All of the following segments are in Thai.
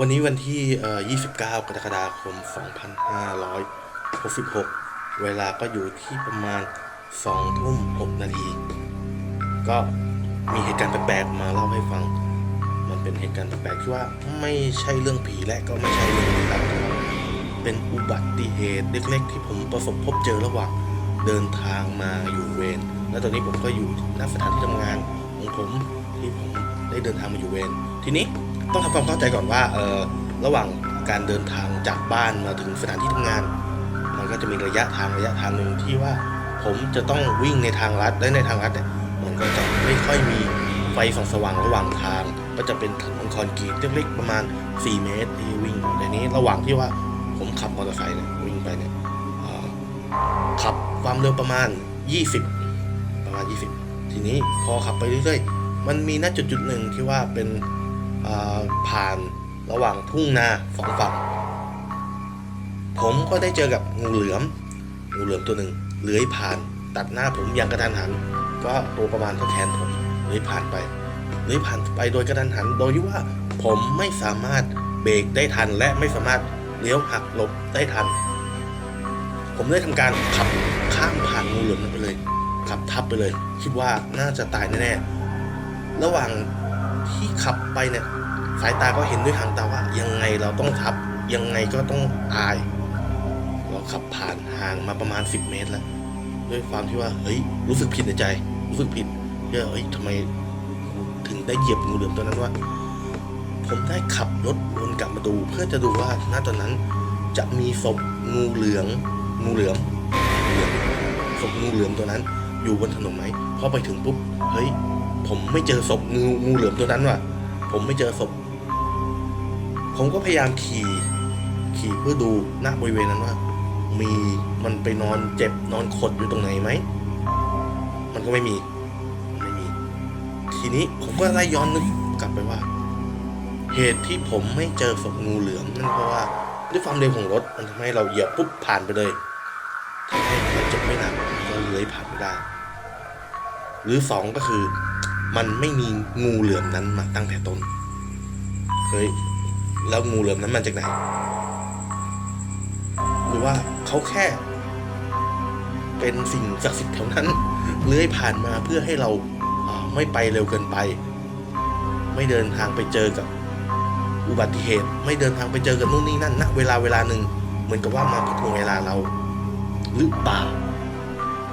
วันนี้วันที่ 29 กรกฎาคม 2566 เวลาก็อยู่ที่ประมาณ 2 ทุ่ม 6 นาที ก็มีเหตุการณ์แปลกๆ มาเล่าให้ฟัง มันเป็นเหตุการณ์แปลกๆ ที่ว่าไม่ใช่เรื่องผีและก็ไม่ใช่เรื่องลี้ลับเป็นอุบัติเหตุเล็กๆ ที่ผมประสบพบเจอระหว่างเดินทางมาอยู่เวร และตอนนี้ผมก็อยู่ณสถานที่ทำงานของผมที่ผมได้เดินทางมาอยู่เวร ทีนี้ ต้องทำความเข้าใจก่อนว่าเออระหว่างการเดินทางจากบ้านมาถึงสถานที่ทำงาน มันก็จะมีระยะทางระยะทางหนึ่งที่ว่า ผมจะต้องวิ่งในทางลัดและในทางลัดเนี่ยมันก็จะไม่ค่อยมีไฟส่องสว่างระหว่างทาง ก็จะเป็นถนนคอนกรีตเล็กๆประมาณ 4 เมตรที่วิ่งอยู่ในนี้ระหว่างที่ว่าผมขับมอเตอร์ไซค์เนี่ยวิ่งไปเนี่ยขับความเร็วประมาณ 20 ประมาณ 20 ทีนี้พอขับไปเรื่อยๆ มันมีณจุดจุดหนึ่งที่ว่าเป็น ผ่านระหว่างทุ่งนาสองฝั่ง ผมก็ได้เจอกับงูเหลือม งูเหลือมตัวหนึ่งเลื้อยผ่านตัดหน้าผมอย่างกระทันหัน ก็ตัวประมาณเท่าแขนผมเลื้อยผ่านไปเลื้อยผ่านไปโดยกระทันหัน โดยที่ว่าผมไม่สามารถเบรกได้ทันและไม่สามารถเลี้ยวหักหลบได้ทัน ผมได้ทำการขับข้ามผ่านงูเหลือมนั้นไปเลย ขับทับไปเลย คิดว่าน่าจะตายแน่ๆระหว่าง ที่ขับไปเนี่ยสายตาก็เห็นด้วยหางตาว่า ยังไงเราต้องทับ ยังไงก็ต้องตาย เราขับผ่านห่างมาประมาณ 10 เมตรแล้ว ด้วยความที่ว่าเฮ้ยรู้สึกผิดในใจ รู้สึกผิดเฮ้ยเฮ้ยทำไมถึงได้เหยียบงูเหลือมตัวนั้นวะผมได้ขับรถวนกลับมาดูเพื่อจะดูว่าณตอนนั้นจะมีศพงูเหลืองงูเหลือมงูเหลือมศพงูเหลือมตัวนั้น อยู่บนถนนไหมพอไปถึงปุ๊บเฮ้ย ผมไม่เจอศพงูงูเหลือมตัวนั้นว่ะ ผมไม่เจอศพ ผมก็พยายามขี่ขี่เพื่อดูหน้าบริเวณนั้นว่า มีมันไปนอนเจ็บนอนขดอยู่ตรงไหนไหม มันก็ไม่มี ไม่มี ทีนี้ผมก็ไล่ย้อนนึกกลับไปว่า เหตุที่ผมไม่เจอศพงูเหลือมนั่นเพราะว่าด้วยความเร็วของรถมันทำให้เราเหยียบปุ๊บผ่านไปเลยทำให้เราเจ็บไม่หนักก็เลื้อยผ่านไปได้หรือสองก็คือ มันไม่มีงูเหลือมนั้นมาตั้งแต่ต้น เฮ้ย แล้วงูเหลือมนั้นมาจากไหน หรือว่าเขาแค่ เป็นสิ่งศักดิ์สิทธิ์แถวนั้นเลื้อยผ่านมาเพื่อให้เราไม่ไปเร็วเกินไป ไม่เดินทางไปเจอกับอุบัติเหตุ ไม่เดินทางไปเจอกับนู่นนี่นั่นณเวลาเวลาหนึ่งเหมือนกับว่ามาถ่วงเวลาเราหรือเปล่า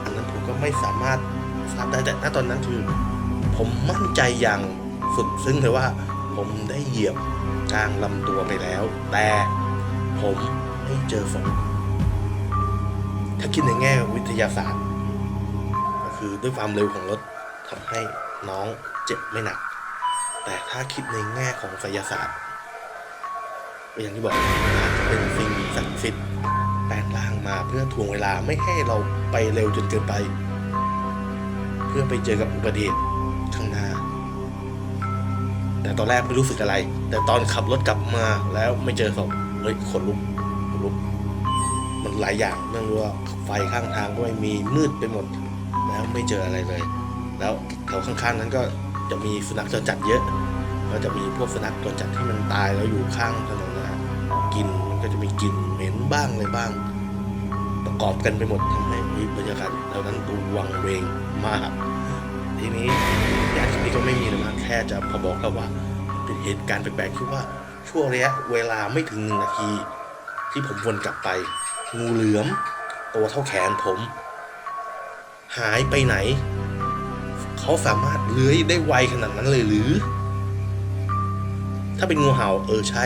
อันนั้นผมก็ไม่สามารถทราบได้แต่ณตอนนั้นคือ ผมมั่นใจอย่างสุดซึ้งเลยว่า ผมได้เหยียบกลางลำตัวไปแล้ว แต่ผมไม่เจอศพถ้าคิดในแง่วิทยาศาสตร์ ก็คือด้วยความเร็วของรถทำให้น้องเจ็บไม่หนัก แต่ถ้าคิดในแง่ของไสยศาสตร์ก็อย่างที่บอกอาจจะเป็นสิ่งศักดิ์สิทธิ์แปลงร่างมาเพื่อทวงเวลาไม่ให้เราไปเร็วจนเกินไป เพื่อไปเจอกับอุบัติเหตุ ข้างหน้า แต่ตอนแรกไม่รู้สึกอะไร แต่ตอนขับรถกลับมาแล้วไม่เจอศพเฮ้ยขนลุกขนลุก มันหลายอย่างเนื่องวยว่าไฟข้างทางก็ไม่มีมืดไปหมด แล้วไม่เจออะไรเลย แล้วแถวข้างๆนั้นก็จะมีสุนัขจรจัดเยอะก็จะมีพวกสุนัขจรจัดที่มันตายแล้วอยู่ข้างถนนนะกินมันก็จะมีกลิ่นเหม็นบ้างอะไรบ้าง ประกอบกันไปหมดทำให้บรรยากาศแถวนั้นดูวังเวงมาก ทีนี้ญาติคนนี้ก็ไม่มีเลยมากแค่จะพอบอกเราว่าเป็นเหตุการณ์แปลกๆที่ว่าช่วงระยะเวลาไม่ถึงหนึ่งนาที ที่ผมวนกลับไป งูเหลือม ตัวเท่าแขนผม หายไปไหน เขาสามารถเลื้อยได้ไวขนาดนั้นเลยหรือ ถ้าเป็นงูเห่าเออใช่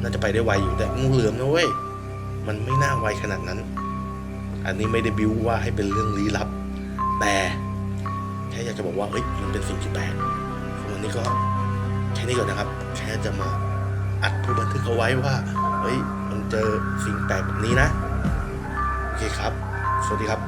น่าจะไปได้ไวอยู่แต่งูเหลือมนะเว้ยมันไม่น่าไวขนาดนั้น อันนี้ไม่ได้บิวว่าให้เป็นเรื่องลี้ลับ แต่ ค่อยากจะบอกว่าเอ้ยมันเป็นสิ่งที่แปลกวันนี้ก็แค่นี้ก่อนนะครับ แค่จะมาอัดผู้บันทึกเอาไว้ว่าเฮ้ยมันเจอสิ่งแปลกแบบนี้นะ โอเคครับ สวัสดีครับ